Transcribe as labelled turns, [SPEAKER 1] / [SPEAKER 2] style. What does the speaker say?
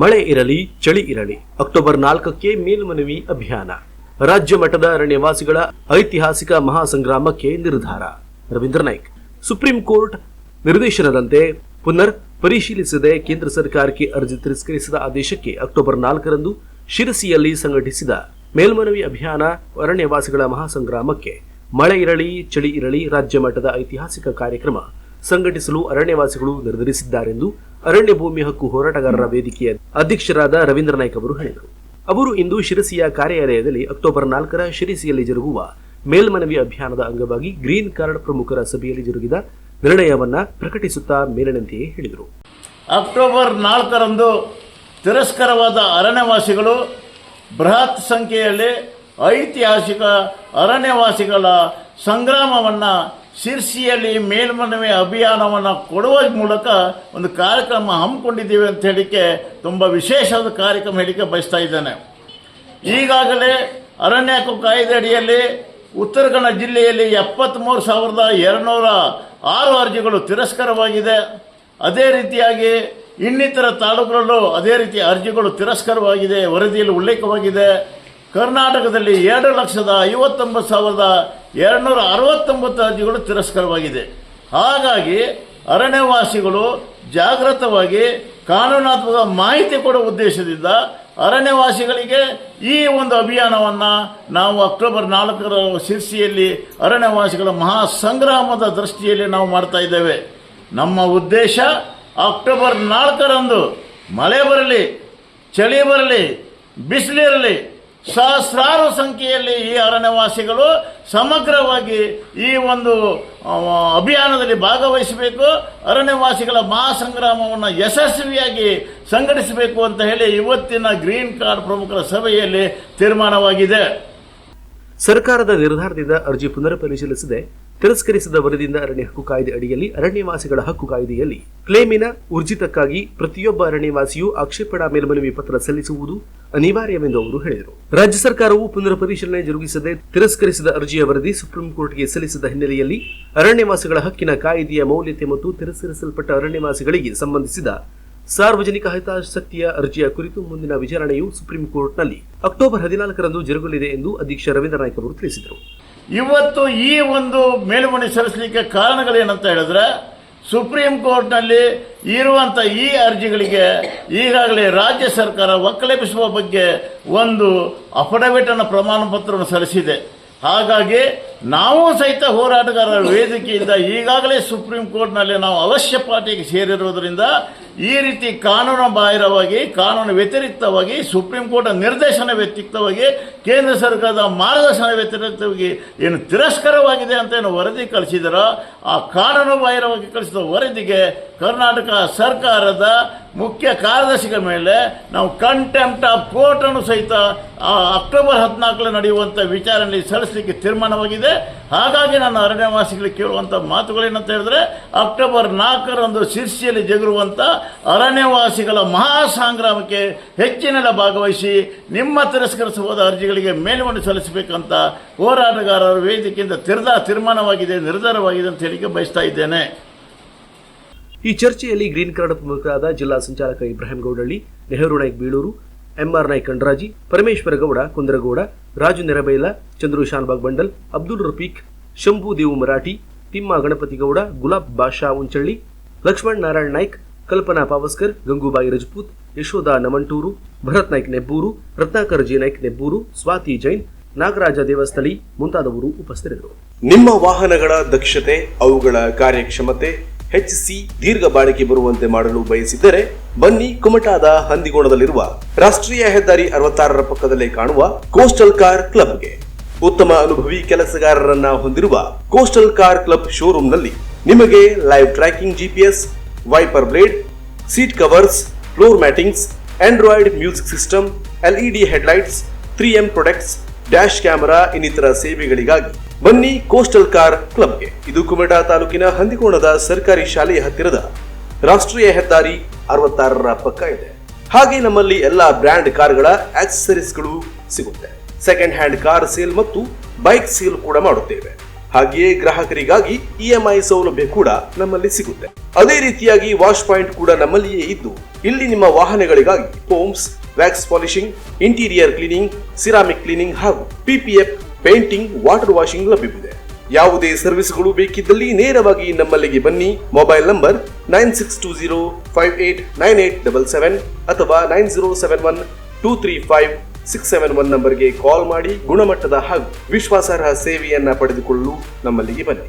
[SPEAKER 1] ಮಳೆ ಇರಲಿ, ಚಳಿ ಇರಲಿ. ಅಕ್ಟೋಬರ್ ನಾಲ್ಕಕ್ಕೆ ಮೇಲ್ಮನವಿ ಅಭಿಯಾನ. ರಾಜ್ಯ ಮಟ್ಟದ ಅರಣ್ಯವಾಸಿಗಳ ಐತಿಹಾಸಿಕ ಮಹಾಸಂಗ್ರಾಮಕ್ಕೆ ನಿರ್ಧಾರ. ರವೀಂದ್ರ ನಾಯ್ಕ್. ಸುಪ್ರೀಂ ಕೋರ್ಟ್ ನಿರ್ದೇಶನದಂತೆ ಪುನರ್ ಪರಿಶೀಲಿಸದೆ ಕೇಂದ್ರ ಸರ್ಕಾರಕ್ಕೆ ಅರ್ಜಿ ತಿರಸ್ಕರಿಸಿದ ಆದೇಶಕ್ಕೆ ಅಕ್ಟೋಬರ್ ನಾಲ್ಕರಂದು ಶಿರಸಿಯಲ್ಲಿ ಸಂಘಟಿಸಿದ ಮೇಲ್ಮನವಿ ಅಭಿಯಾನ ಅರಣ್ಯವಾಸಿಗಳ ಮಹಾಸಂಗ್ರಾಮಕ್ಕೆ ಮಳೆ ಇರಲಿ, ಚಳಿ ಇರಲಿ ರಾಜ್ಯ ಮಟ್ಟದ ಐತಿಹಾಸಿಕ ಕಾರ್ಯಕ್ರಮ ಸಂಘಟಿಸಲು ಅರಣ್ಯವಾಸಿಗಳು ನಿರ್ಧರಿಸಿದ್ದಾರೆಂದು ಅರಣ್ಯ ಭೂಮಿ ಹಕ್ಕು ಹೋರಾಟಗಾರರ ವೇದಿಕೆಯ ಅಧ್ಯಕ್ಷರಾದ ರವೀಂದ್ರ ನಾಯ್ಕ ಅವರು ಹೇಳಿದರು. ಅವರು ಇಂದು ಶಿರಸಿಯ ಕಾರ್ಯಾಲಯದಲ್ಲಿ ಅಕ್ಟೋಬರ್ ನಾಲ್ಕರ ಶಿರಸಿಯಲ್ಲಿ ಜರುಗುವ ಮೇಲ್ಮನವಿ ಅಭಿಯಾನದ ಅಂಗವಾಗಿ ಗ್ರೀನ್ ಕಾರ್ಡ್ ಪ್ರಮುಖರ ಸಭೆಯಲ್ಲಿ ಜರುಗಿದ ನಿರ್ಣಯವನ್ನ ಪ್ರಕಟಿಸುತ್ತಾ ಮೇಲಿನಂತೆಯೇ ಹೇಳಿದರು.
[SPEAKER 2] ಅಕ್ಟೋಬರ್ ನಾಲ್ಕರಂದು ತಿರಸ್ಕರವಾದ ಅರಣ್ಯವಾಸಿಗಳು ಬೃಹತ್ ಸಂಖ್ಯೆಯಲ್ಲಿ ಐತಿಹಾಸಿಕ ಅರಣ್ಯವಾಸಿಗಳ ಸಂಗ್ರಾಮವನ್ನು ಶಿರ್ಸಿಯಲ್ಲಿ ಮೇಲ್ಮನವಿ ಅಭಿಯಾನವನ್ನು ಕೊಡುವ ಮೂಲಕ ಒಂದು ಕಾರ್ಯಕ್ರಮ ಹಮ್ಮಿಕೊಂಡಿದ್ದೀವಿ ಅಂತ ಹೇಳಿಕೆ ತುಂಬ ವಿಶೇಷವಾದ ಕಾರ್ಯಕ್ರಮ ಹೇಳಿಕೆ ಬಯಸ್ತಾ ಇದ್ದೇನೆ. ಈಗಾಗಲೇ ಅರಣ್ಯ ಹಕ್ಕು ಕಾಯ್ದೆ ಅಡಿಯಲ್ಲಿ ಉತ್ತರ ಕನ್ನಡ ಜಿಲ್ಲೆಯಲ್ಲಿ ಎಪ್ಪತ್ತ್ಮೂರು ಸಾವಿರದ ಎರಡುನೂರ ಆರು ಅರ್ಜಿಗಳು ತಿರಸ್ಕರವಾಗಿದೆ. ಅದೇ ರೀತಿಯಾಗಿ ಇನ್ನಿತರ ತಾಲೂಕುಗಳಲ್ಲೂ ಅದೇ ರೀತಿ ಅರ್ಜಿಗಳು ತಿರಸ್ಕರವಾಗಿದೆ, ವರದಿಯಲ್ಲಿ ಉಲ್ಲೇಖವಾಗಿದೆ. ಕರ್ನಾಟಕದಲ್ಲಿ ಎರಡು ಲಕ್ಷದ ಐವತ್ತೊಂಬತ್ತು ಸಾವಿರದ ಎರಡುನೂರ ಅರವತ್ತೊಂಬತ್ತು ಅರ್ಜಿಗಳು ತಿರಸ್ಕರವಾಗಿದೆ. ಹಾಗಾಗಿ ಅರಣ್ಯವಾಸಿಗಳು ಜಾಗೃತವಾಗಿ ಕಾನೂನಾತ್ಮಕ ಮಾಹಿತಿ ಕೊಡುವ ಉದ್ದೇಶದಿಂದ ಅರಣ್ಯವಾಸಿಗಳಿಗೆ ಈ ಒಂದು ಅಭಿಯಾನವನ್ನು ನಾವು ಅಕ್ಟೋಬರ್ ನಾಲ್ಕರ ಶಿರ್ಸಿಯಲ್ಲಿ ಅರಣ್ಯವಾಸಿಗಳ ಮಹಾ ಸಂಗ್ರಾಮದ ದೃಷ್ಟಿಯಲ್ಲಿ ನಾವು ಮಾಡ್ತಾ ಇದ್ದೇವೆ. ನಮ್ಮ ಉದ್ದೇಶ ಅಕ್ಟೋಬರ್ ನಾಲ್ಕರಂದು ಮಳೆ ಬರಲಿ, ಚಳಿ ಬರಲಿ, ಬಿಸಿಲಿರಲಿ ಸಹಸ್ರಾರು ಸಂಖ್ಯೆಯಲ್ಲಿ ಈ ಅರಣ್ಯವಾಸಿಗಳು ಸಮಗ್ರವಾಗಿ ಈ ಒಂದು ಅಭಿಯಾನದಲ್ಲಿ ಭಾಗವಹಿಸಬೇಕು, ಅರಣ್ಯವಾಸಿಗಳ ಮಹಾಸಂಗ್ರಾಮವನ್ನು ಯಶಸ್ವಿಯಾಗಿ ಸಂಘಟಿಸಬೇಕು ಅಂತ ಹೇಳಿ ಇವತ್ತಿನ ಗ್ರೀನ್ ಕಾರ್ಡ್ ಪ್ರಮುಖರ ಸಭೆಯಲ್ಲಿ ತೀರ್ಮಾನವಾಗಿದೆ.
[SPEAKER 1] ಸರ್ಕಾರದ ನಿರ್ಧಾರದಿಂದ ಅರ್ಜಿ ಪುನರ್ ಪರಿಶೀಲಿಸದೆ ತಿರಸ್ಕರಿಸಿದ ವರದಿಯಿಂದ ಅರಣ್ಯ ಹಕ್ಕು ಕಾಯ್ದೆ ಅಡಿಯಲ್ಲಿ ಅರಣ್ಯವಾಸಿಗಳ ಹಕ್ಕು ಕಾಯ್ದೆಯಲ್ಲಿ ಕ್ಲೇಮಿನ ಊರ್ಜಿತಕ್ಕಾಗಿ ಪ್ರತಿಯೊಬ್ಬ ಅರಣ್ಯವಾಸಿಯು ಆಕ್ಷೇಪಣಾ ಮೇಲ್ಮನವಿ ಪತ್ರ ಸಲ್ಲಿಸುವುದು ಅನಿವಾರ್ಯವೆಂದು ಅವರು ಹೇಳಿದರು. ರಾಜ್ಯ ಸರ್ಕಾರವು ಪುನರ್ ಪರಿಶೀಲನೆ ಜರುಗಿಸದೆ ತಿರಸ್ಕರಿಸಿದ ಅರ್ಜಿಯ ವರದಿ ಸುಪ್ರೀಂ ಕೋರ್ಟ್ಗೆ ಸಲ್ಲಿಸಿದ ಹಿನ್ನೆಲೆಯಲ್ಲಿ ಅರಣ್ಯವಾಸಿಗಳ ಹಕ್ಕಿನ ಕಾಯ್ದೆಯ ಮೌಲ್ಯತೆ ಮತ್ತು ತಿರಸ್ಕರಿಸಲ್ಪಟ್ಟ ಅರಣ್ಯವಾಸಿಗಳಿಗೆ ಸಂಬಂಧಿಸಿದ ಸಾರ್ವಜನಿಕ ಹಿತಾಸಕ್ತಿಯ ಅರ್ಜಿಯ ಕುರಿತು ಮುಂದಿನ ವಿಚಾರಣೆಯು ಸುಪ್ರೀಂ ಕೋರ್ಟ್ನಲ್ಲಿ ಅಕ್ಟೋಬರ್ ಹದಿನಾಲ್ಕರಂದು ಜರುಗಲಿದೆ ಎಂದು ಅಧ್ಯಕ್ಷ ರವೀಂದ್ರ ನಾಯ್ಕ ಅವರು ತಿಳಿಸಿದರು.
[SPEAKER 2] ಇವತ್ತು ಈ ಒಂದು ಮೇಲ್ಮನವಿ ಸಲ್ಲಿಸಲಿಕ್ಕೆ ಕಾರಣಗಳೇನಂತ ಹೇಳಿದ್ರೆ, ಸುಪ್ರೀಂ ಕೋರ್ಟ್ನಲ್ಲಿ ಇರುವಂಥ ಈ ಅರ್ಜಿಗಳಿಗೆ ಈಗಾಗಲೇ ರಾಜ್ಯ ಸರ್ಕಾರ ಒಕ್ಕಲೆಪಿಸುವ ಬಗ್ಗೆ ಒಂದು ಅಫಿಡವಿಟ್ ಅನ್ನು ಪ್ರಮಾಣ ಪತ್ರವನ್ನು ಸಲ್ಲಿಸಿದೆ. ಹಾಗಾಗಿ ನಾವು ಸಹಿತ ಹೋರಾಟಗಾರರ ವೇದಿಕೆಯಿಂದ ಈಗಾಗಲೇ ಸುಪ್ರೀಂ ಕೋರ್ಟ್ನಲ್ಲಿ ನಾವು ಅವಶ್ಯ ಪಾರ್ಟಿಗೆ ಸೇರಿರುವುದರಿಂದ ಈ ರೀತಿ ಕಾನೂನು ಬಾಹಿರವಾಗಿ, ಕಾನೂನು ವ್ಯತಿರಿಕ್ತವಾಗಿ, ಸುಪ್ರೀಂ ಕೋರ್ಟ್ ನಿರ್ದೇಶನ ವ್ಯತಿರಿಕ್ತವಾಗಿ, ಕೇಂದ್ರ ಸರ್ಕಾರದ ಮಾರ್ಗದರ್ಶನ ವ್ಯತಿರಿಕ್ತವಾಗಿ ಏನು ತಿರಸ್ಕರವಾಗಿದೆ ಅಂತ ಏನು ವರದಿ ಕಳಿಸಿದರೋ, ಆ ಕಾನೂನು ಬಾಹಿರವಾಗಿ ಕಳಿಸಿದ ವರದಿಗೆ ಕರ್ನಾಟಕ ಸರ್ಕಾರದ ಮುಖ್ಯ ಕಾರ್ಯದರ್ಶಿಗಳ ಮೇಲೆ ನಾವು ಕಂಟೆಂಪ್ಟ್ ಆಫ್ ಕೋರ್ಟ್ ಅನ್ನು ಸಹಿತ ಅಕ್ಟೋಬರ್ ಹದಿನಾಲ್ಕರಲ್ಲಿ ನಡೆಯುವಂಥ ವಿಚಾರಣೆ ಸಲ್ಲಿಸಲಿಕ್ಕೆ ತೀರ್ಮಾನವಾಗಿದೆ. ಹಾಗಾಗಿ ನಾನು ಅರಣ್ಯವಾಸಿಗಳು ಕೇಳುವಂಥ ಮಾತುಗಳೇನಂತ ಹೇಳಿದ್ರೆ, ಅಕ್ಟೋಬರ್ ನಾಲ್ಕರಂದು ಶಿರ್ಸಿಯಲ್ಲಿ ಜಗುರುವಂಥ ಅರಣ್ಯವಾಸಿಗಳ ಮಹಾ ಸಂಗ್ರಾಮಕ್ಕೆ ಹೆಚ್ಚಿನೆಲ್ಲ ಭಾಗವಹಿಸಿ ನಿಮ್ಮ ತಿರಸ್ಕರಿಸಬಹುದ ಅರ್ಜಿಗಳಿಗೆ ಮೇಲ್ಮನವಿ ಸಲ್ಲಿಸಬೇಕಂತ ಹೋರಾಟಗಾರರ ವೇದಿಕೆಯಿಂದ ತಿರ್ದ ತೀರ್ಮಾನವಾಗಿದೆ, ನಿರ್ಧಾರವಾಗಿದೆ ಅಂತ ಹೇಳಿಕೆ ಬಯಸ್ತಾ ಇದ್ದೇನೆ.
[SPEAKER 1] ಈ ಚರ್ಚೆಯಲ್ಲಿ ಗ್ರೀನ್ ಕಾರ್ಡ್ ಪ್ರಮುಖರಾದ ಜಿಲ್ಲಾ ಸಂಚಾಲಕ Ibrahim Gowdalli, Nehru Bilur M R Naik Parameshwara Gowda, Kundaragowda, Raju Nerabaila Chandru Shanbhag Bandal, Abdul Rafiq, Shambhu Devu Marathi, Timma Ganapati Gowda, Gulab Basha Unchalli Lakshman Narayan Naik, Kalpana Pawaskar, Gangubai Rajput Yashoda Namanturu, Bharat Naik Nebbur, Ratnakar G Naik Nebbur, Swati Jain, Nagaraja Devasthali ಮುಂತಾದವರು ಉಪಸ್ಥಿತರಿದ್ದರು. ನಿಮ್ಮ ವಾಹನಗಳ ದಕ್ಷತೆ, ಅವುಗಳ ಕಾರ್ಯಕ್ಷಮತೆ ಹೆಚ್ಚಿಸಿ ದೀರ್ಘ ಬಾಳಿಕೆ ಬರುವಂತೆ ಮಾಡಲು ಬಯಸಿದ್ದರೆ ಬನ್ನಿ ಕುಮಟಾದ ಹಂದಿಗೋಣದಲ್ಲಿರುವ ರಾಷ್ಟ್ರೀಯ ಹೆದ್ದಾರಿ ಅರವತ್ತಾರರ ಪಕ್ಕದಲ್ಲೇ ಕಾಣುವ ಕೋಸ್ಟಲ್ ಕಾರ್ ಕ್ಲಬ್ಗೆ ಉತ್ತಮ ಅನುಭವಿ ಕೆಲಸಗಾರರನ್ನ ಹೊಂದಿರುವ ಕೋಸ್ಟಲ್ ಕಾರ್ ಕ್ಲಬ್ ಶೋರೂಮ್ನಲ್ಲಿ ನಿಮಗೆ live tracking GPS wiper blade seat covers floor mattings Android music system LED headlights three M products dash camera ಇನ್ನಿತರ ಸೇವೆಗಳಿಗಾಗಿ ಬನ್ನಿ ಕೋಸ್ಟಲ್ ಕಾರ್ ಕ್ಲಬ್ಗೆ. ಇದು ಕುಮಟಾ ತಾಲೂಕಿನ ಹಂದಿಕೋಣದ ಸರ್ಕಾರಿ ಶಾಲೆಯ ಹತ್ತಿರದ ರಾಷ್ಟ್ರೀಯ ಹೆದ್ದಾರಿ ಅರವತ್ತಾರರ ಪಕ್ಕ ಇದೆ. ಹಾಗೆ ನಮ್ಮಲ್ಲಿ ಎಲ್ಲಾ ಬ್ರ್ಯಾಂಡ್ ಕಾರ್ಗಳ ಆಕ್ಸೆಸರೀಸ್ಗಳು ಸಿಗುತ್ತೆ. ಸೆಕೆಂಡ್ ಹ್ಯಾಂಡ್ ಕಾರ್ ಸೇಲ್ ಮತ್ತು ಬೈಕ್ ಸೇಲ್ ಕೂಡ ಮಾಡುತ್ತೇವೆ. ಹಾಗೆಯೇ ಗ್ರಾಹಕರಿಗಾಗಿ ಇಎಂಐ ಸೌಲಭ್ಯ ಕೂಡ ನಮ್ಮಲ್ಲಿ ಸಿಗುತ್ತೆ. ಅದೇ ರೀತಿಯಾಗಿ ವಾಶ್ ಪಾಯಿಂಟ್ ಕೂಡ ನಮ್ಮಲ್ಲಿಯೇ ಇದ್ದು, ಇಲ್ಲಿ ನಿಮ್ಮ ವಾಹನಗಳಿಗಾಗಿ foams wax polishing interior cleaning ceramic cleaning ಹಾಗೂ ಪಿಪಿಎಫ್ ಪೇಂಟಿಂಗ್ ವಾಟರ್ ವಾಷಿಂಗ್ ಲಭ್ಯವಿದೆ. ಯಾವುದೇ ಸರ್ವಿಸ್ಗಳು ಬೇಕಿದ್ದಲ್ಲಿ ನೇರವಾಗಿ ನಮ್ಮಲ್ಲಿಗೆ ಬನ್ನಿ. Mobile number nine six two zero five eight nine eight double seven ಅಥವಾ nine zero seven one two three five six seven one ನಂಬರ್ಗೆ ಕಾಲ್ ಮಾಡಿ ಗುಣಮಟ್ಟದ ಹಾಗೂ ವಿಶ್ವಾಸಾರ್ಹ ಸೇವೆಯನ್ನ ಪಡೆದುಕೊಳ್ಳಲು ನಮ್ಮಲ್ಲಿಗೆ ಬನ್ನಿ.